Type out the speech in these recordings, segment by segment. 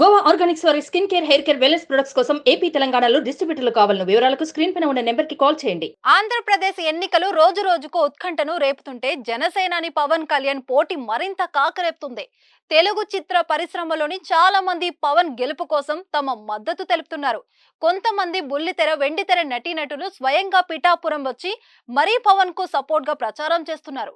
Goa organics వారి skin care hair care wellness products కోసం AP తెలంగాణలో డిస్ట్రిబ్యూటర్లు కావాలను వివరాలకు స్క్రీన్ పైన ఉన్న నెంబర్కి కాల్ చేయండి. ఆంధ్రప్రదేశ్ ఎన్నికలు రోజు రోజుకు ఉత్కంఠను రేపుతుంటే జనసేనాని పవన్ కళ్యాణ్ పోటీ మరింత కాకరేపుతుంది. తెలుగు చిత్ర పరిశ్రమలోని చాలా మంది పవన్ గెలుపు కోసం తమ మద్దతు తెలుపుతున్నారు. కొంతమంది బుల్లితెర వెండితెర నటీనటులు స్వయంగా పిఠాపురం వచ్చి మరీ పవన్కు సపోర్ట్గా ప్రచారం చేస్తున్నారు.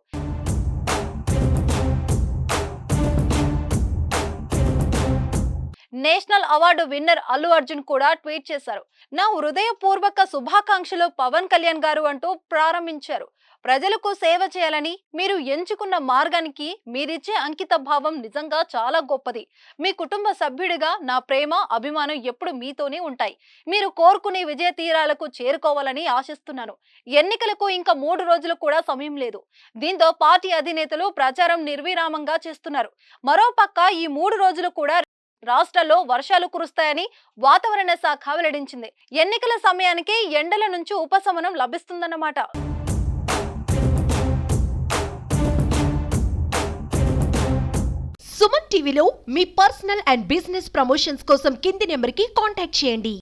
National award winner Allu Arjun కూడా ట్వీట్ చేశారు. నా హృదయపూర్వక శుభాకాంక్షలు పవన్ కళ్యాణ్ గారు అంటూ ప్రారంభించారు. ప్రజలకు సేవ చేయాలని మీరు ఎంచుకున్న మార్గానికి మీరిచ్చే అంకిత భావం నిజంగా చాలా గొప్పది. మీ కుటుంబ సభ్యుడిగా నా ప్రేమ అభిమానం ఎప్పుడు మీతోనే ఉంటాయి. మీరు కోరుకునే విజయ తీరాలకు చేరుకోవాలని ఆశిస్తున్నాను. ఎన్నికలకు ఇంకా మూడు రోజులు కూడా సమయం లేదు. దీంతో పార్టీ అధినేతలు ప్రచారం నిర్విరామంగా చేస్తున్నారు. మరోపక్క ఈ మూడు రోజులు కూడా రాష్ట్రాల్లో వర్షాలు కురుస్తాయని వాతావరణ శాఖ వెల్లడించింది. ఎన్నికల సమయానికి ఎండల నుంచి ఉపశమనం లభిస్తుందన్నమాట. సుమన్ టీవీలో మీ పర్సనల్ అండ్ బిజినెస్ ప్రమోషన్స్ కోసం కింది నెంబర్కి కాంటాక్ట్ చేయండి.